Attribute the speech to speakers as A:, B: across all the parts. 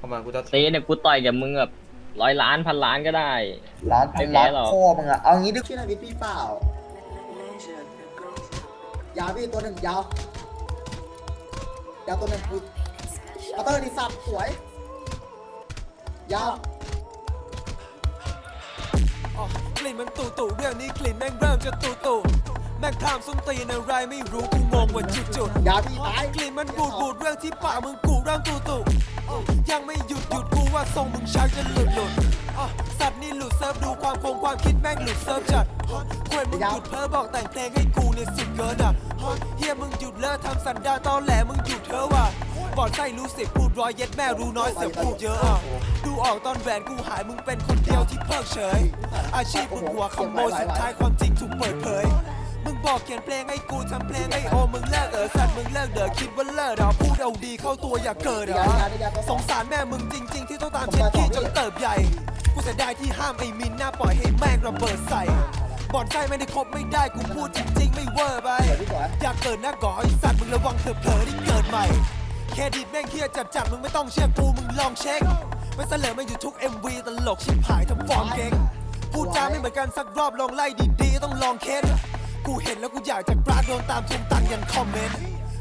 A: เข้ามากูจะ
B: ตีเนี่ยกูต่อยกับมึงแบบร้อยล้านพันล้านก็ได้
C: ร้านพัน
B: ไม่แพ้
C: ร้าน
B: หรอก
C: โคมึงอะเอางี้ดิชื่อนาวิทพี่เปล่ายาวพี่ตัวหนึ่งยาวยาวตัวหนึ่งอุ๊ยเอาเตอร์ดีสับสวย ยาว
D: อ๋อกลิ่นมันตู่ตู่เรื่องนี้กลิ่นแม่งเริ่มจะตู่ตู่แม่งพรามส้มตีนอะไรไม่รู้กูงงว่าจุดจุด
C: ยาวพี่ตาย
D: กลิ่นมันบูดบูดเรื่องที่ปากมึงกูเริ่มตู่ตู่ยัง ทรงมึงชักจะหลุดหลุดอะสัตว์นี่หลุดเซิร์ฟดูความคงความคิดแม่งหลุดเซิร์ฟจัดควรมึงหยุดเพ้อบอกแต่งเพลงให้กูเนี่ยสุดเกินอะเฮียมึงหยุดเลิกทำสันดานตอนแหลมึงหยุดเถอะว่ะบอดไส้รู้สิพูดร้อยเย็ดแม่รู้น้อยเสือกพูดเยอะอะดูออกตอนแหวนกูหายมึงเป็นคนเดียวที่เพิกเฉย อาชีพมึงหัวขโมยสุดท้ายความจริงถูกเปิดเผยมึง บอกเขียนเพลงให้กูทำเพลงให้โอมึงเลิกเออสัตว์มึงเลิกเด้อคิดว่าเลิกเด้อพูดเอาดีเข้าตัวอย่าเกิดเหรอสงสารแม่มึงจริง ๆ ที่ต้องตามเช็ดขี้จนเติบใหญ่ กูเสียดายที่ห้ามไอ้มินหน้าปล่อยให้แม่งระเบิดใส่บ่อนไส้ไม่ได้ครบไม่ได้กูพูดจริง ๆ ไม่เวอร์ไปอยากเกิดหน้าก่อไอสัตว์มึงระวังเถอะเผลอที่เกิดใหม่เครดิตแม่งเฮียจัดจัดๆมึงไม่ต้องเชื่อกูมึงลองเช็คไม่เสลอไม่อยู่ทุก MV ตลกชิบหายทำฟอร์มเก่งพูดจาไม่เหมือนกันสักรอบลองไล่ดีๆต้องลองเค้น กูเห็นแล้วกูอยากจะกราดโดนตามทวงตังยันคอมเมนต์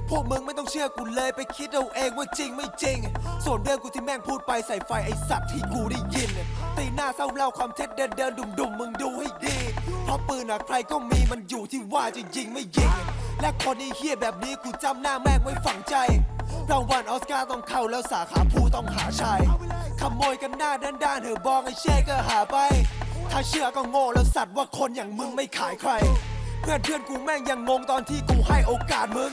D: พวกมึงไม่ต้องเชื่อกูเลยไปคิดเอาเองว่าจริงไม่จริง ส่วนเรื่องกูที่แม่งพูดไปใส่ไฟไอสัตว์ที่กูได้ยิน ตีหน้าเศร้าเล่าความเท็จเดินเดินดุมดุมๆมึงดูให้ดี เพราะปืนอะใครก็มีมันอยู่ที่ว่าจะยิงไม่ยิง และคนไอ้เฮี้ยแบบนี้กูจำหน้าแม่งไว้ฝังใจรางวัลออสการ์ต้องเข้าแล้วสาขาผู้ต้องหาชายขโมยกันหน้าด้านด้านๆเถอบองไอ้เช่ก็หาไป ถ้าเชื่อก็โง่แล้วสัตว์ว่าคนอย่างมึงไม่ขายใคร เพื่อนเพื่อนกูแม่งยังงงตอนที่กูให้โอกาสมึง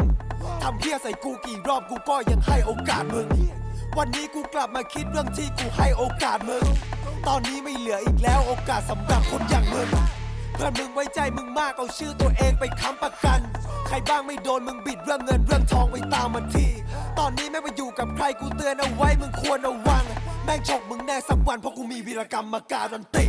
D: ทำเพี้ยใส่กูกี่รอบกูก็ยังให้โอกาสมึง วันนี้กูกลับมาคิดเรื่องที่กูให้โอกาสมึง ตอนนี้ไม่เหลืออีกแล้วโอกาสสำหรับคนอย่างมึง เพื่อนมึงไว้ใจมึงมากเอาชื่อตัวเองไปค้ำประกัน ใครบ้างไม่โดนมึงบิดเรื่องเงินเรื่องทองไปตามมันที ตอนนี้แม่งไปอยู่กับใครกูเตือนเอาไว้มึงควรระวัง แม่งฉกมึงแน่สักวันเพราะกูมีวีรกรรมมาการันตี